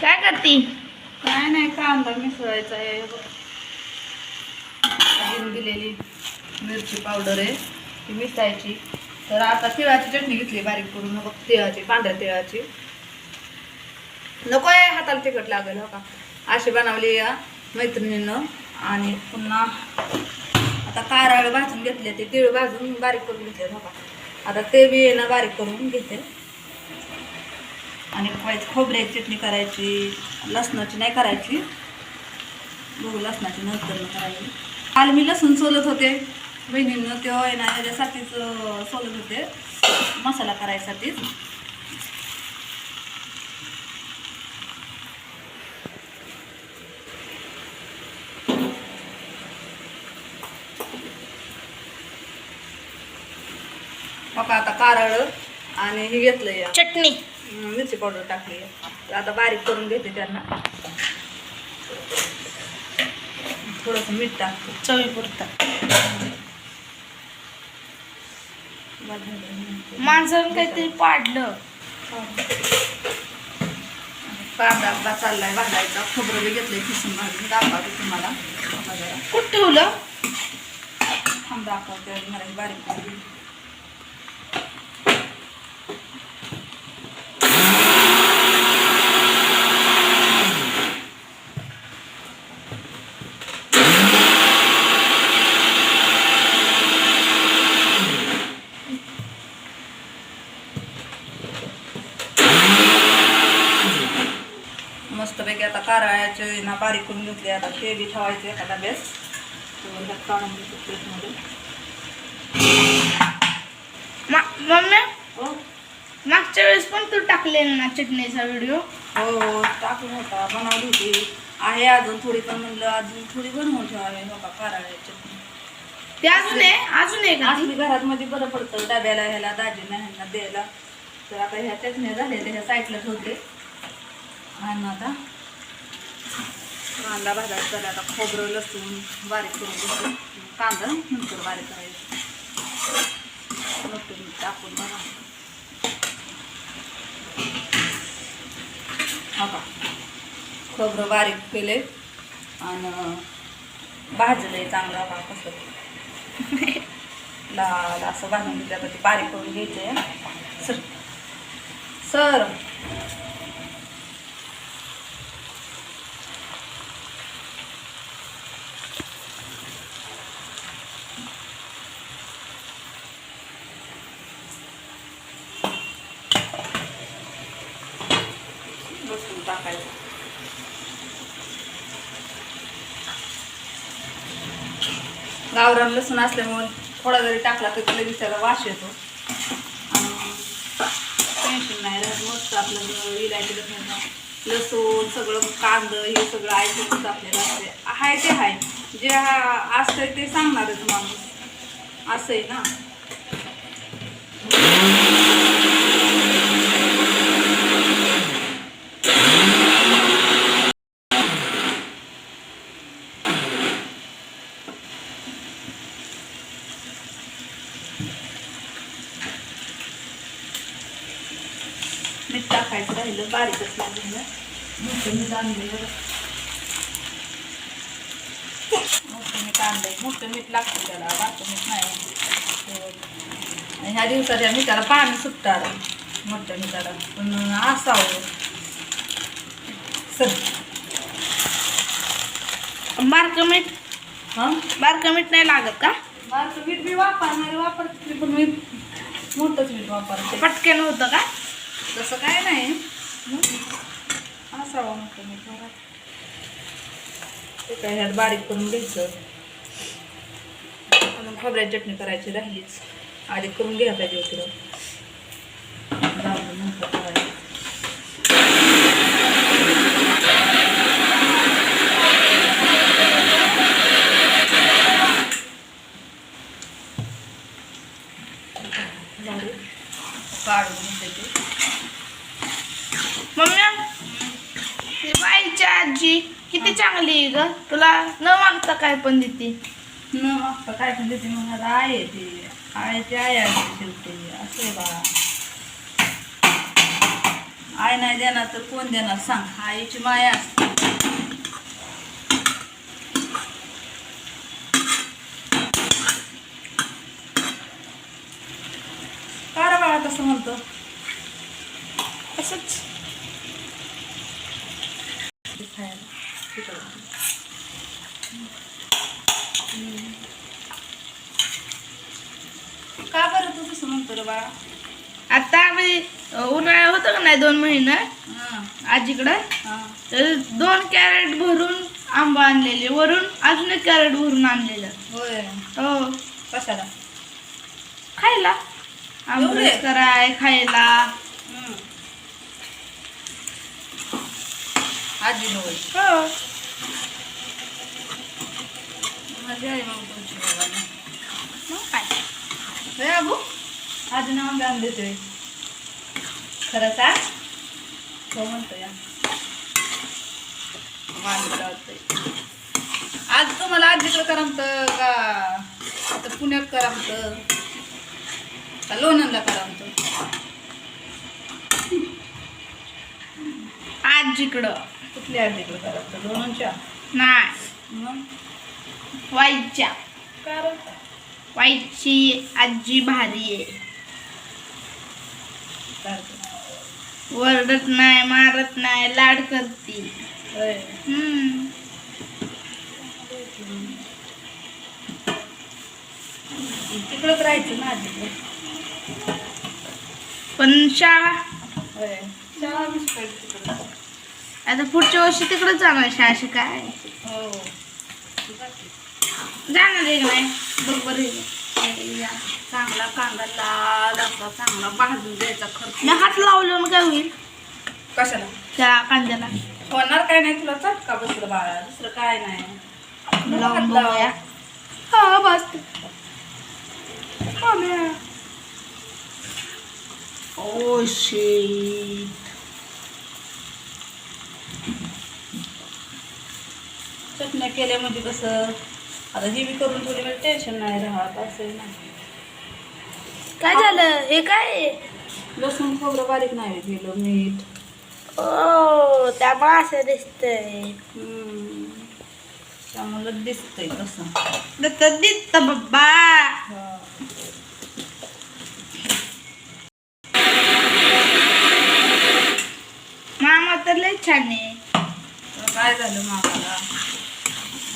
काय करती? काय नाही कांदा मिसळायचा आहे. दिलेली मिरची पावडर आहे ती मिसळायची. तर आता तिळाची चटणी घेतली बारीक करून बघ तिळाची पांढऱ्या तिळाची. नको आहे हाताला तिखट लागेल हो का? अशी बनवली या मैत्रिणीनं. आणि पुन्हा आता कारळ भाजून घेतले ते तिळ भाजून बारीक करून घेतले हो का? आता ते बी ना बारीक करून घेते. आणि पाहिजे खोबऱ्याची चटणी करायची लसणाची नाही करायची. बघू लसणाची नंतर करायची. काल मी लसूण सोलत होते. बहिणींना तेव्हा आहे ना याच्यासाठीच सोलत होते. मसाला करायसाठीच. मग आता कारळ आणि हे घेतलं या चटणी मिरची पावडर टाकली. तर आता बारीक करून घेते त्यांना. थोडंसं मीठ टाकते. चवी पुरता माणसानं काहीतरी पाडलं. कांदा आपला चाललाय भाजायचा. खोबरं बी घेतलंय किसून भाजून. दाखवते तुम्हाला. कुठं ठेवलं? थांब दाखवते. हे बारीक करून. मस्तपैकी आता कारळ्याचे ना बारीक करून घेतले आता ते बी ठेवायचे एखादा बेस काढून घेतो प्लेटमध्ये मा- मम्मी? हो. मागच्या वेळेस पण तू टाकलेला ना चटणीचा व्हिडिओ हो हो टाकून होता. बनवली होती. आहे अजून थोडी पण म्हणलं अजून थोडी बनवून ठेवावी हो का कारळ्याची चटणी. ते अजून आहे? अजून आहे का? असली घरात मध्ये बरं पडतं. डब्याला ह्याला दाजीला ह्यांना द्यायला. तर आता ह्या चटण्या झाल्या त्याच्या साईडला ठेवते. आणि आता कांदा भाजायचा झाला आता खोबरं लसूण बारीक करून घेतो. कांदा नंतर बारीक करायचं. लसूण टाकून बघा. हा का खोबरं बारीक केले आणि भाजलंय चांगलं बा कसं. लाल असं भाजून घेतलं तर ते बारीक करून घ्यायचे सर सर लसूण टाकायचं. गावरान लसूण असल्यामुळे थोडा जरी टाकला तर लगेच त्याला वास येतो. टेन्शन नाही राहत मस्त आपलं इलायची लसूण लसूण सगळं कांद हे सगळं ऐकूनच आपल्याला असते आहे ते आहे. जे हा- असतंय ते सांगणारच माणूस. असं आहे ना मीठ टाकायचं राहिलं बारीकच लागलेलं मोठं मीठ आणलेलं मोठं मीठ मोठं मीठ लागतं त्याला बारकं मीठ नाही. ह्या दिवसात या मिठाला पाणी सुटतं आता मोठ्या मिठाला. पण असावं. सर बारकं मीठ? हां? बारकं मीठ नाही लागत का? बारकं मीठ मी वापरणारे वापरते पण मी मोठंच मीठ वापरते. पटकन होतं का? तसं काय नाही. असावं मोठं मीठ घरात ते काय ह्यात बारीक करून घ्यायचं? खोबऱ्याची चटणी करायची राहिलीच. आधी करून घ्या पाहिजे होती मम्मी बाईची आजी किती चांगली ग. तुला न मागता काय पण देते. न मागता काय म्हणजे पण देते मग आता आहे ते आहे ते आहे आहे शेवटी असं आहे बा. आई नाही देणार तर कोण देणार सांग आईची माया असते. का रे बाळा तसं म्हणतो? असंच का बरं बाळा आता आम्ही उन्हाळा होतं का नाही दोन महिने? आजीकडं. तर दोन कॅरेट भरून आंबा आणलेले. वरून अजून एक कॅरेट भरून आणलेलं. होय. हो. कशाला? खायला. आंबरस कराय खायला. आजी हो. माझी आई मग तुमची. बाबांना मग काय? अबू आजी ना आंबे आण देतोय खरंच आ हो म्हणतो या मानलं लावतोय. आज तुम्हाला आजीकडे करमत का आता पुण्यात करमत का लोणंदला करमत आजीकडं कुठली आजीकडे करमत लोणंदच्या? नाही. मग? वाईच्या कारण? वाईची आजी भारी आहे. वरडत नाही मारत नाही लाड करती. तिकडंच राहायचं ना पण शाळा? तिकडं. आता पुढच्या वर्षी तिकडे जाणार शाळा शिकाय हो. जाणार आहे का नाही? बरोबर आहे. चांगला कांदा लाल असा चांगला भाजून द्यायचा खर्च हात लावलं मग काय होईल? कशाला? त्या कांद्याला. होणार काय नाही तुला चटका बसलं बाळा दुसरं काय नाही. लावून. बघूया. हा बस. ओ चटण्या केल्या म्हणजे कसं? आता हे बी करून थोडी वेळ टेन्शन नाही राहत असं ना. काय झालं? हे काय? लसूण खोबरं बारीक नाही केलं मीठ. ओ त्यामुळे असं दिसतंय. हम्म. त्यामुळे दिसतंय तसं. तर दिसत बाबा. मामा तर लय छान आहे. काय झालं मामाला?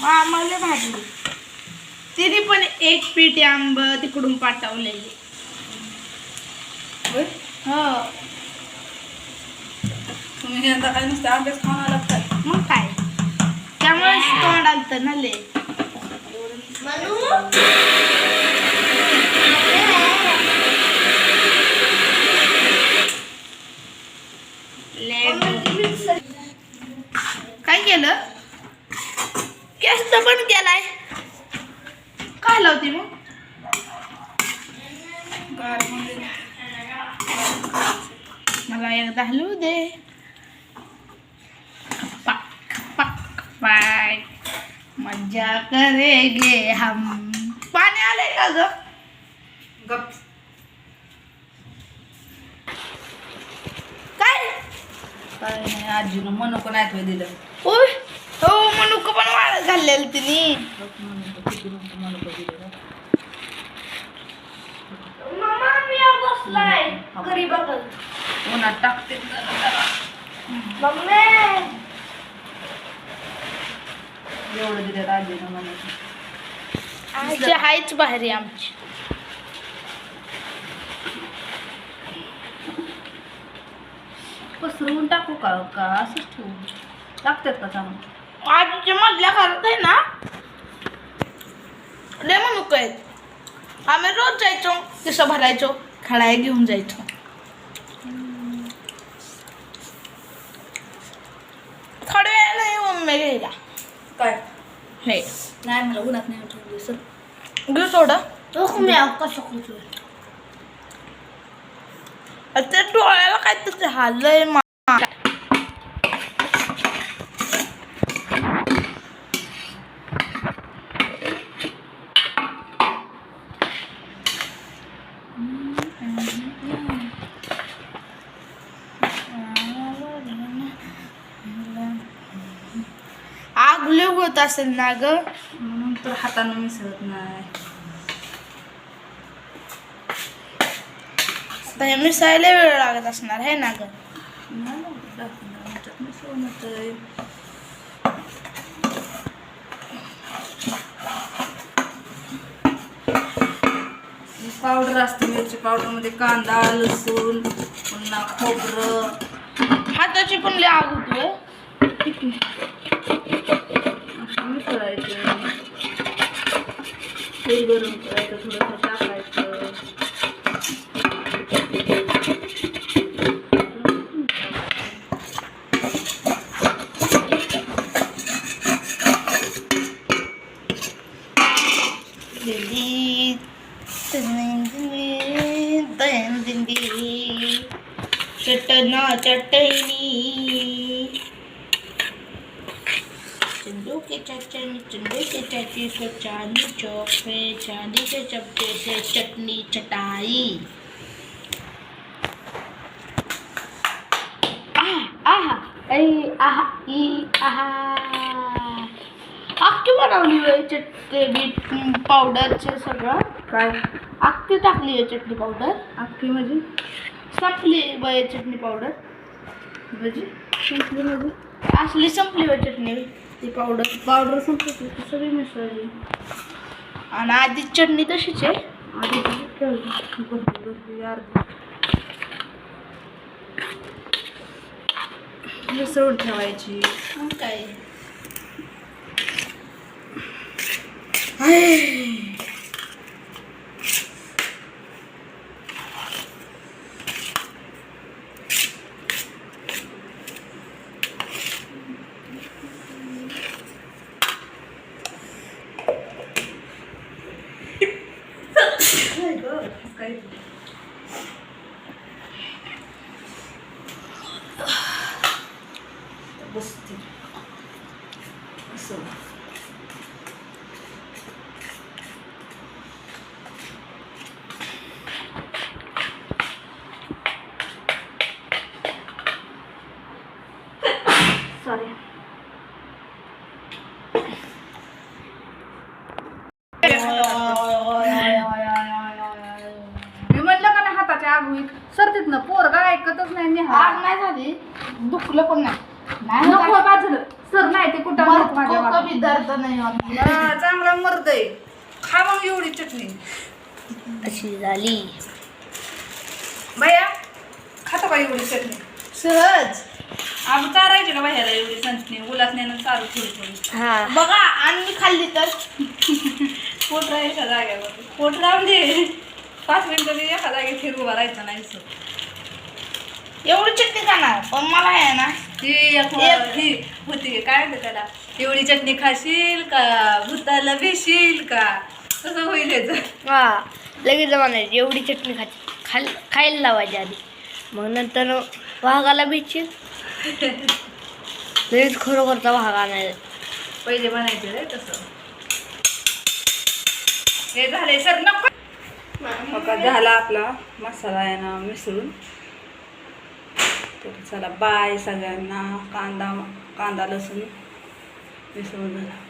मामा लय भाजी. तिने पण एक पीठ आंब तिकडून पाठवलेले. हो. तुम्ही यंदा काय नुसतं अभ्यास खाऊन आला काय? मग काय? त्यामुळे तोंड आलत ना ले केलं केस पण केलाय काय लावते मग गारमध्ये मला एकदा हलवू दे पक पक पाय मजा करेगे हम पाणी आलंय का ग? गप. काय? काय नाही आजीनं मनुक नाहीत होय दिलं. ओय हो मनुक पण वाळत घाललेलं तिने. गप उन्हात टाकते. एवढं दिलं आजीनं मनुक. आजी हायच भारी आमची। पसरवून टाकू का का असंच ठेवू? टाकतात का चांगलं? आजीच्या मधल्या घरात आहे ना लय मनुक आहेत. आम्ही रोज जायचो किसं भरायचो खडाय घेऊन जायचो. थोड्या वेळाला येऊन मी घ्यायला. काय? हे. नाही मला उन्हात नाही बेसन घे सोडा. ते डोळ्याला काय तसे हालय आग होत असेल ना ग. तर हातानं मिसळत नाही आता हे मिसळायला वेळ लागत असणार आहे ना ग नाही लागत दहा पंधरा मिनिटात मिसळून होतंय. पावडर असते मिरची पावडरमध्ये कांदा लसूण पुन्हा खोबरं हाताची पण लय आग होती मिसळायचं तेल गरम चटनी चंदू के चटनी से चांदी चौक पे चांदी के चपटे से चटनी चटाई। आहा ऐ आहा ई आहा। अख्खी बनवली होय चटणी बीट पावडरचे सगळं काय? अख्खी टाकली आहे चटणी पावडर अख्खी म्हणजे संपली बाय चटणी पावडर भजी संपली म्हणजे असली संपली बाय चटणी ती पावडर पावडर संपली की सगळी मिसळली. आणि आधी चटणी तशीच आहे. आधी ठेवली. अर्धी. मिसळून ठेवायची. काय? काय बसते असं सॉरी मी म्हणलं का नाही हाताच्या आग होईल सरतीत ना ऐकतच नाही आग नाही झाली. दुखलं पण नाही. नाही नको. बाजूला. सर नाही ते कुठं दर्द नाही होत. हा, चांगला मरदय खा मग एवढी चटणी. अशी झाली. भैया खाता का एवढी चटणी. सहज. आम्ही चारायची का बाहेर एवढी चटणी? उलासण्यानं चारू थोडी थोडी. हा. बघा आणि मी खाल्ली तर. पोट राहायच्या जागेवर. पोट राहून दे. पाच मिनिटं मी एका जागी फिर उभा राहायचं नाही सर. एवढी चटणी खाणार पण मला आहे ना ती एक ही होती काय म्हणते त्याला? एवढी चटणी खाशील का? भूताला भिशील का? कसं होईल याचं. हा लगेच म्हणायची एवढी चटणी खायची खाल खायला लावायची आधी. मग नंतर वाघाला भेटशील लगेच खरोखरचा वाघ आणायचा पहिले बनायचं रे तसं. हे झाले सर नको. बघा झाला आपला मसाला आहे ना मिसळून. तर चला बाय सगळ्यांना कांदा कांदा लसूण मिसळून झाला